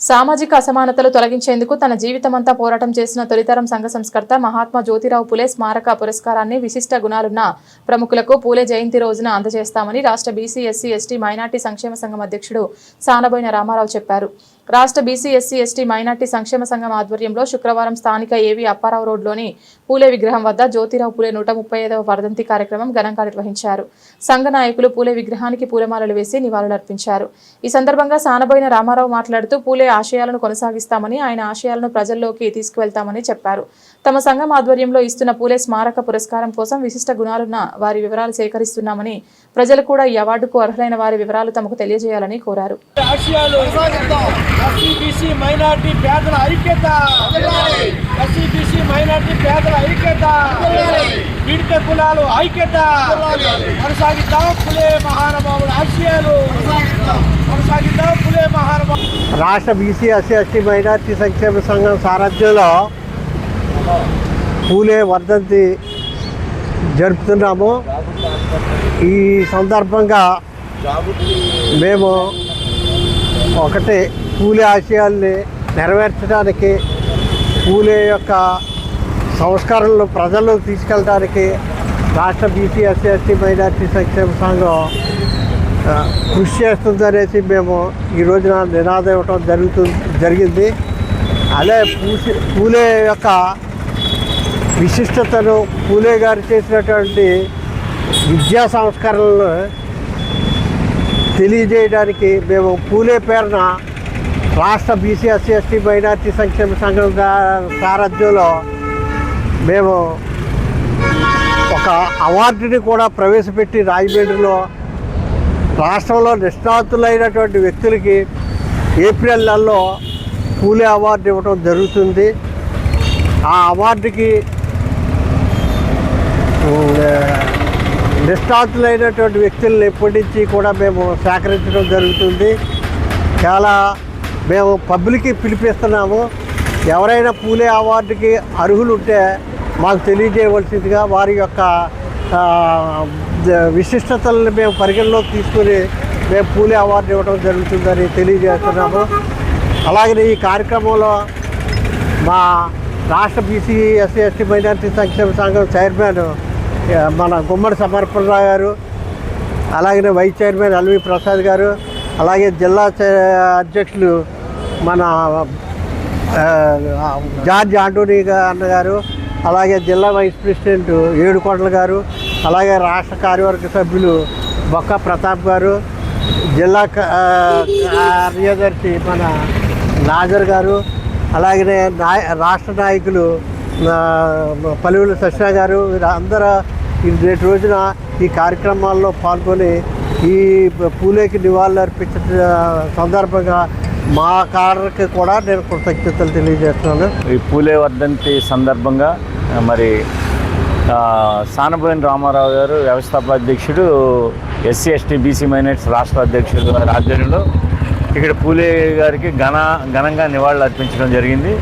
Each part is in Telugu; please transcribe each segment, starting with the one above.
సామాజిక అసమానతలు తొలగించేందుకు తన జీవితమంతా పోరాటం చేసిన తొలితరం సంఘ సంస్కర్త మహాత్మా జ్యోతిరావు పులే స్మారక పురస్కారాన్ని విశిష్ట గుణాలున్న ప్రముఖులకు పూలే జయంతి రోజున అందజేస్తామని రాష్ట్ర బీసీ ఎస్సీ ఎస్టీ మైనార్టీ సంక్షేమ సంఘం అధ్యక్షుడు సానబోయిన రామారావు చెప్పారు. రాష్ట్ర బీసీ ఎస్సీ ఎస్టీ మైనార్టీ సంక్షేమ సంఘం ఆధ్వర్యంలో శుక్రవారం స్థానిక ఏవి అప్పారావు రోడ్లోని పూలే విగ్రహం వద్ద జ్యోతిరావు పూలే నూట ముప్పై ఐదవ వర్ధంతి కార్యక్రమం ఘనంగా నిర్వహించారు. సంఘ నాయకులు పూలే విగ్రహానికి పూలమాలలు వేసి నివాళులర్పించారు. ఈ సందర్భంగా సానబోయిన రామారావు మాట్లాడుతూ పూలే ఆశయాలను కొనసాగిస్తామని ఆయన ఆశయాలను ప్రజల్లోకి తీసుకువెళ్తామని చెప్పారు. తమ సంఘం ఆధ్వర్యంలో ఇస్తున్న పూలే స్మారక పురస్కారం కోసం విశిష్ట గుణాలున్న వారి వివరాలు సేకరిస్తున్నామని ప్రజలు కూడా ఈ అవార్డుకు అర్హులైన వారి వివరాలు తమకు తెలియజేయాలని కోరారు. ఆశయాలు ఎస్సీబీసీ మైనార్టీ పేదల ఐక్యత. ఎస్సీబీసీ మైనార్టీ పేదల ఐక్యత. పీడిత కులాలు ఐక్యత. కొనసాగిద్దాం పులే మహానుభావుల ఆశయాలు. కొనసాగిద్దాం పులే మహానుభావు రాష్ట్ర బీసీ ఎస్సీ ఎస్టీ మైనార్టీ సంక్షేమ సంఘం సారథ్యంలో పూలే వర్ధంతి జరుపుతున్నాము. ఈ సందర్భంగా మేము ఒకటి పూలే ఆశయాల్ని నెరవేర్చడానికి పూలే యొక్క సంస్కరణలు ప్రజల్లో తీసుకెళ్ళడానికి రాష్ట్ర బీసీ ఎస్సీ ఎస్టీ మైనార్టీ సంక్షేమ సంఘం కృషి చేస్తుందనేసి మేము ఈ రోజున నినాదం ఇవ్వటం జరుగుతుంది జరిగింది. అదే పూసి పూలే యొక్క విశిష్టతను పూలే గారు చేసినటువంటి విద్యా సంస్కరణలు తెలియజేయడానికి మేము పూలే పేరున రాష్ట్ర బీసీ ఎస్సీ ఎస్టీ మైనార్టీ సంక్షేమ సంఘం సారథ్యంలో మేము ఒక అవార్డుని కూడా ప్రవేశపెట్టి రాజమండ్రిలో రాష్ట్రంలో నిష్ణాతులైనటువంటి వ్యక్తులకి ఏప్రిల్ నెలలో పూలే అవార్డు ఇవ్వడం జరుగుతుంది. ఆ అవార్డుకి నిష్ణాతులైనటువంటి వ్యక్తులను ఎప్పటి నుంచి కూడా మేము సేకరించడం జరుగుతుంది. చాలా మేము పబ్లిక్కి పిలిపిస్తున్నాము. ఎవరైనా పూలే అవార్డుకి అర్హులు ఉంటే మాకు తెలియజేయవలసిందిగా వారి యొక్క విశిష్టతలను మేము పరిగణలోకి తీసుకొని మేము పూలే అవార్డు ఇవ్వడం జరుగుతుందని తెలియజేస్తున్నాము. అలాగే ఈ కార్యక్రమంలో మా రాష్ట్ర బీసీ ఎస్సీ ఎస్టీ మైనార్టీ సంక్షేమ సంఘం చైర్మన్ మన గుమ్మడి సమర్పణరావు గారు అలాగే వైస్ చైర్మన్ ఎల్వి ప్రసాద్ గారు అలాగే జిల్లా అధ్యక్షులు మన జార్జ్ ఆంటోనీ అన్నగారు అన్న గారు అలాగే జిల్లా వైస్ ప్రెసిడెంట్ ఏడుకొండల గారు అలాగే రాష్ట్ర కార్యవర్గ సభ్యులు బొక్క ప్రతాప్ గారు జిల్లా కార్యదర్శి మన నాజర్ గారు అలాగే నాయ రాష్ట్ర నాయకులు ఆ, పలువురు గారు వీరందరూ నేటి రోజున ఈ కార్యక్రమాల్లో పాల్గొని ఈ పూలేకి నివాళులు అర్పించిన సందర్భంగా మా కారుకి కూడా నేను కృతజ్ఞతలు తెలియజేస్తున్నాను. ఈ పూలే వర్ధంతి సందర్భంగా మరి ఆ, సానబోయిన రామారావు గారు వ్యవస్థాపక అధ్యక్షుడు ఎస్సీ ఎస్టీ బీసీ మైనార్టీస్ రాష్ట్ర అధ్యక్షుడు గారి ఆధ్వర్యంలో ఇక్కడ పూలే గారికి ఘన ఘనంగా నివాళులు అర్పించడం జరిగింది.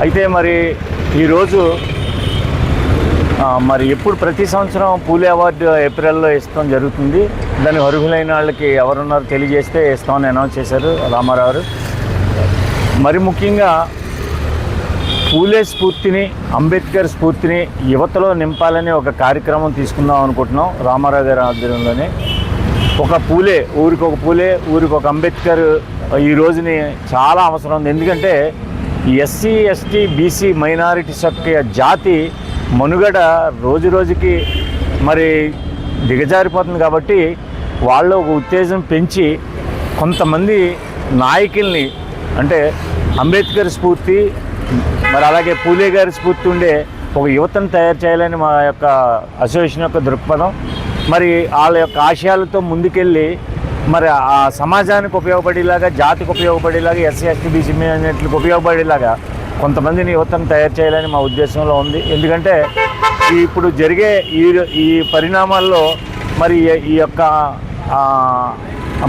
అయితే మరి ఈరోజు మరి ఎప్పుడు ప్రతి సంవత్సరం పూలే అవార్డు ఏప్రిల్లో ఇస్తాం జరుగుతుంది. దానికి అర్హులైన వాళ్ళకి ఎవరున్నారో తెలియజేస్తే ఇస్తామని అనౌన్స్ చేశారు రామారావు మరి ముఖ్యంగా పూలే స్ఫూర్తిని అంబేద్కర్ స్ఫూర్తిని యువతలో నింపాలని ఒక కార్యక్రమం తీసుకుందాం అనుకుంటున్నాం రామారావు గారి ఆధ్వర్యంలోనే. ఒక పూలే ఊరికి ఒక పూలే ఊరికి ఒక అంబేద్కర్ ఈ రోజుని చాలా అవసరం ఉంది. ఎందుకంటే ఎస్సీ ఎస్టీ బీసీ మైనారిటీస్ యొక్క జాతి మనుగడ రోజు రోజుకి మరి దిగజారిపోతుంది కాబట్టి వాళ్ళు ఒక ఉత్తేజం పెంచి కొంతమంది నాయకుల్ని అంటే అంబేద్కర్ స్ఫూర్తి మరి అలాగే పూలే గారి స్ఫూర్తి ఉండే ఒక యువతను తయారు చేయాలని మా యొక్క అసోసియేషన్ యొక్క దృక్పథం మరి వాళ్ళ యొక్క ఆశయాలతో ముందుకెళ్ళి మరి ఆ సమాజానికి ఉపయోగపడేలాగా జాతికి ఉపయోగపడేలాగా ఎస్సీ ఎస్టీ బీసీ ఉపయోగపడేలాగా కొంతమందిని యువతను తయారు చేయాలని మా ఉద్దేశంలో ఉంది. ఎందుకంటే ఇప్పుడు జరిగే ఈ ఈ పరిణామాల్లో మరి ఈ- యొక్క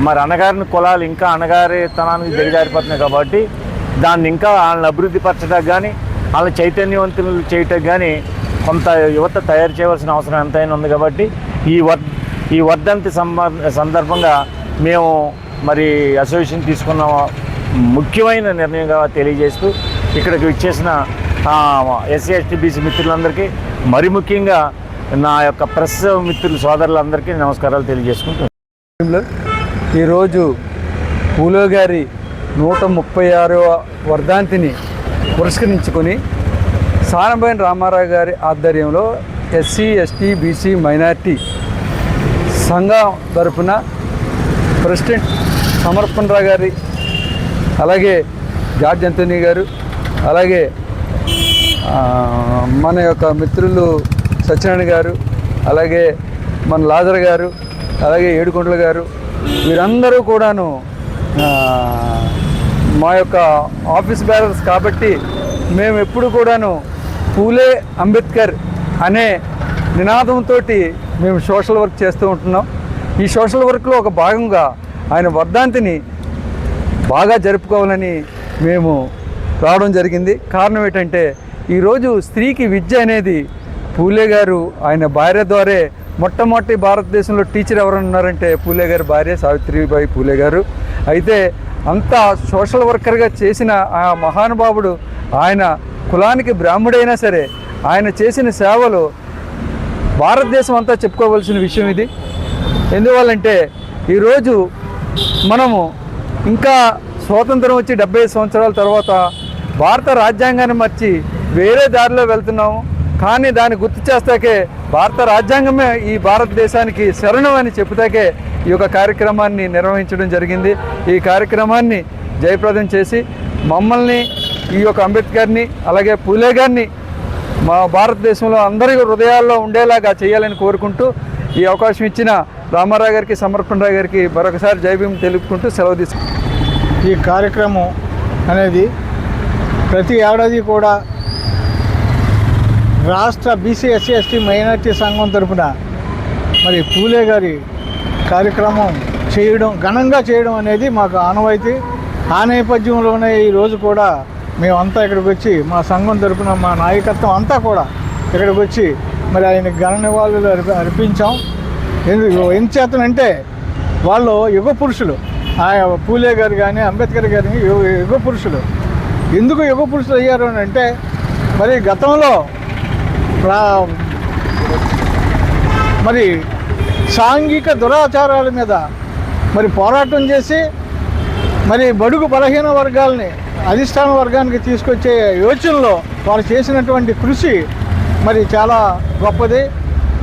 మరి అన్నగారిని కులాలు ఇంకా అన్నగారితనానికి దిగజారిపోతున్నాయి కాబట్టి దాన్ని ఇంకా వాళ్ళని అభివృద్ధి పరచడానికి కానీ వాళ్ళని చైతన్యవంతులు చేయటం కానీ కొంత యువత తయారు చేయవలసిన అవసరం ఎంతైనా ఉంది కాబట్టి ఈ వర్ ఈ వర్ధంతి సందర్భంగా మేము మరి అసోసియేషన్ తీసుకున్న ముఖ్యమైన నిర్ణయంగా తెలియజేస్తూ ఇక్కడికి ఇచ్చేసిన ఎస్సీ ఎస్టీ బీసీ మిత్రులందరికీ మరి ముఖ్యంగా నా యొక్క ప్రెస్ మిత్రులు సోదరులందరికీ నమస్కారాలు తెలియజేసుకుంటున్నాను. ఈరోజు పూలో గారి నూట ముప్పై ఆరవ వర్ధాంతిని పురస్కరించుకొని సారంభైన రామారావు గారి ఆధ్వర్యంలో ఎస్సీ ఎస్టీ బీసీ మైనార్టీ సంఘం తరపున ప్రెసిడెంట్ సమర్పణరావు గారి అలాగే జార్జ్ అంతోనీ గారు అలాగే మన యొక్క మిత్రులు సత్యనారాయణ గారు అలాగే మన లాజర్ గారు అలాగే ఏడుకొండల గారు వీరందరూ కూడాను మా యొక్క ఆఫీస్ బ్యారర్స్ కాబట్టి మేము ఎప్పుడు కూడాను పూలే అంబేద్కర్ అనే నినాదంతో మేము సోషల్ వర్క్ చేస్తూ ఉంటున్నాం. ఈ సోషల్ వర్క్లో ఒక భాగంగా ఆయన వర్ధాంతిని బాగా జరుపుకోవాలని మేము రావడం జరిగింది. కారణం ఏంటంటే ఈరోజు స్త్రీకి విద్య అనేది పూలే గారు ఆయన భార్య ద్వారే మొట్టమొదటి భారతదేశంలో టీచర్ ఎవరైనా ఉన్నారంటే పూలే గారి భార్య సావిత్రిబాయి పూలే గారు. అయితే అంత సోషల్ వర్కర్గా చేసిన ఆ మహానుభావుడు ఆయన కులానికి బ్రాహ్మడైనా సరే ఆయన చేసిన సేవలు భారతదేశం అంతా చెప్పుకోవాల్సిన విషయం ఇది. ఎందువల్లంటే ఈరోజు మనము ఇంకా స్వాతంత్రం వచ్చి డెబ్బై సంవత్సరాల తర్వాత భారత రాజ్యాంగాన్ని మర్చి వేరే దారిలో వెళ్తున్నాము. కానీ దాన్ని గుర్తు చేస్తాకే భారత రాజ్యాంగమే ఈ భారతదేశానికి శరణం అని చెబుతాకే ఈ యొక్క కార్యక్రమాన్ని నిర్వహించడం జరిగింది. ఈ కార్యక్రమాన్ని జయప్రదం చేసి మమ్మల్ని ఈ యొక్క అంబేద్కర్ని అలాగే పూలే గారిని మా భారతదేశంలో అందరి హృదయాల్లో ఉండేలాగా చేయాలని కోరుకుంటూ ఈ అవకాశం ఇచ్చిన రామారావు గారికి సమర్పణరావు గారికి మరొకసారి జైభీం తెలుపుకుంటూ సెలవు తీసుకుంటాం ఈ కార్యక్రమం అనేది ప్రతి ఏడాది కూడా రాష్ట్ర బీసీ ఎస్సీ ఎస్టీ మైనార్టీ సంఘం తరపున మరి పూలే గారి కార్యక్రమం చేయడం ఘనంగా చేయడం అనేది మాకు ఆనవాయితీ. ఆ నేపథ్యంలోనే ఈరోజు కూడా మేమంతా ఇక్కడికి వచ్చి మా సంఘం తరపున మా నాయకత్వం అంతా కూడా ఇక్కడికి వచ్చి మరి ఆయన ఘన నివాళులు అర్పి అర్పించాం. ఎందుకు ఎంచేతనంటే వాళ్ళు యుగ పురుషులు. ఆ పూలే గారు కానీ అంబేద్కర్ గారిని యుగ పురుషులు. ఎందుకు యుగ పురుషులు అయ్యారు అని అంటే మరి గతంలో మరి సాంఘిక దురాచారాల మీద మరి పోరాటం చేసి మరి బడుగు బలహీన వర్గాల్ని అధిష్టాన వర్గానికి తీసుకొచ్చే యోచనలో వారు చేసినటువంటి కృషి మరి చాలా గొప్పది.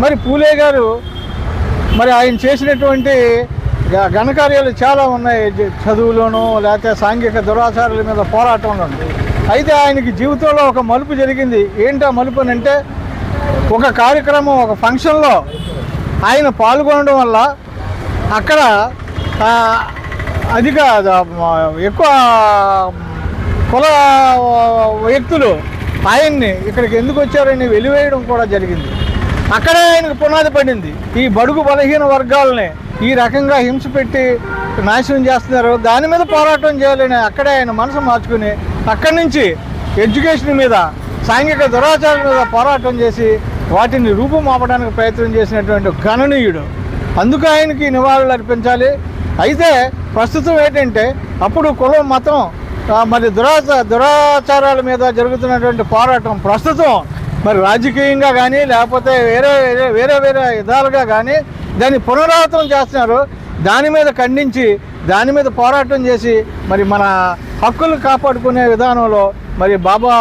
మరి పూలే గారు మరి ఆయన చేసినటువంటి ఘనకార్యాలు చాలా ఉన్నాయి. చదువులోనూ లేకపోతే సాంఘిక దురాచారాల మీద పోరాటంలోనూ. అయితే ఆయనకి జీవితంలో ఒక మలుపు జరిగింది. ఏంటా మలుపు అని అంటే ఒక కార్యక్రమం ఒక ఫంక్షన్లో ఆయన పాల్గొనడం వల్ల అక్కడ అధిక ఎక్కువ కుల వ్యక్తులు ఆయన్ని ఇక్కడికి ఎందుకు వచ్చారని వెలివేయడం కూడా జరిగింది. అక్కడే ఆయనకు పునాది పడింది. ఈ బడుగు బలహీన వర్గాలని ఈ రకంగా హింస పెట్టి నాశనం చేస్తున్నారు. దాని మీద పోరాటం చేయాలని అక్కడే ఆయన మనసు మార్చుకుని అక్కడి నుంచి ఎడ్యుకేషన్ మీద సాంఘిక దురాచారం మీద పోరాటం చేసి వాటిని రూపుమాపడానికి ప్రయత్నం చేసినటువంటి గణనీయుడు. అందుకు ఆయనకి నివాళులు అర్పించాలి. అయితే ప్రస్తుతం ఏంటంటే అప్పుడు కులం మతం మరి దురాచ దురాచారాల మీద జరుగుతున్నటువంటి పోరాటం ప్రస్తుతం మరి రాజకీయంగా కానీ లేకపోతే వేరే వేరే వేరే వేరే విధాలుగా కానీ దాన్ని పునరావృతం చేస్తున్నారు. దాని మీద ఖండించి దాని మీద పోరాటం చేసి మరి మన హక్కులు కాపాడుకునే విధానంలో మరి బాబా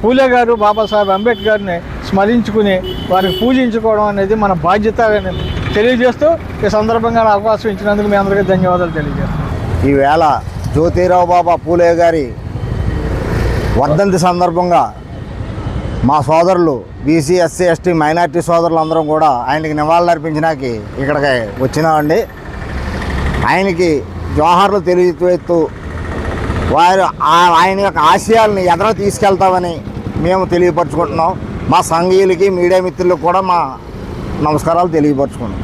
పూలే గారు బాబాసాహెబ్ అంబేద్కర్ని స్మరించుకుని వారికి పూజించుకోవడం అనేది మన బాధ్యత అని తెలియజేస్తూ ఈ సందర్భంగా అవకాశం ఇచ్చినందుకు మీ అందరికీ ధన్యవాదాలు తెలియజేస్తాను ఈవేళ జ్యోతిరావు బాబా పూలే గారి వర్ధంతి సందర్భంగా మా సోదరులు బీసీ ఎస్సీ ఎస్టీ మైనార్టీ సోదరులు అందరం కూడా ఆయనకి నివాళులర్పించడానికి ఇక్కడికి వచ్చినామండి. ఆయనకి జోహార్లు తెలియజేస్తూ వారు ఆయన యొక్క ఆశయాల్ని ఎదర తీసుకెళ్తామని మేము తెలియపరచుకుంటున్నాం. మా సంఘీయులకి మీడియా మిత్రులకు కూడా మా నమస్కారాలు తెలియపరుచుకున్నాం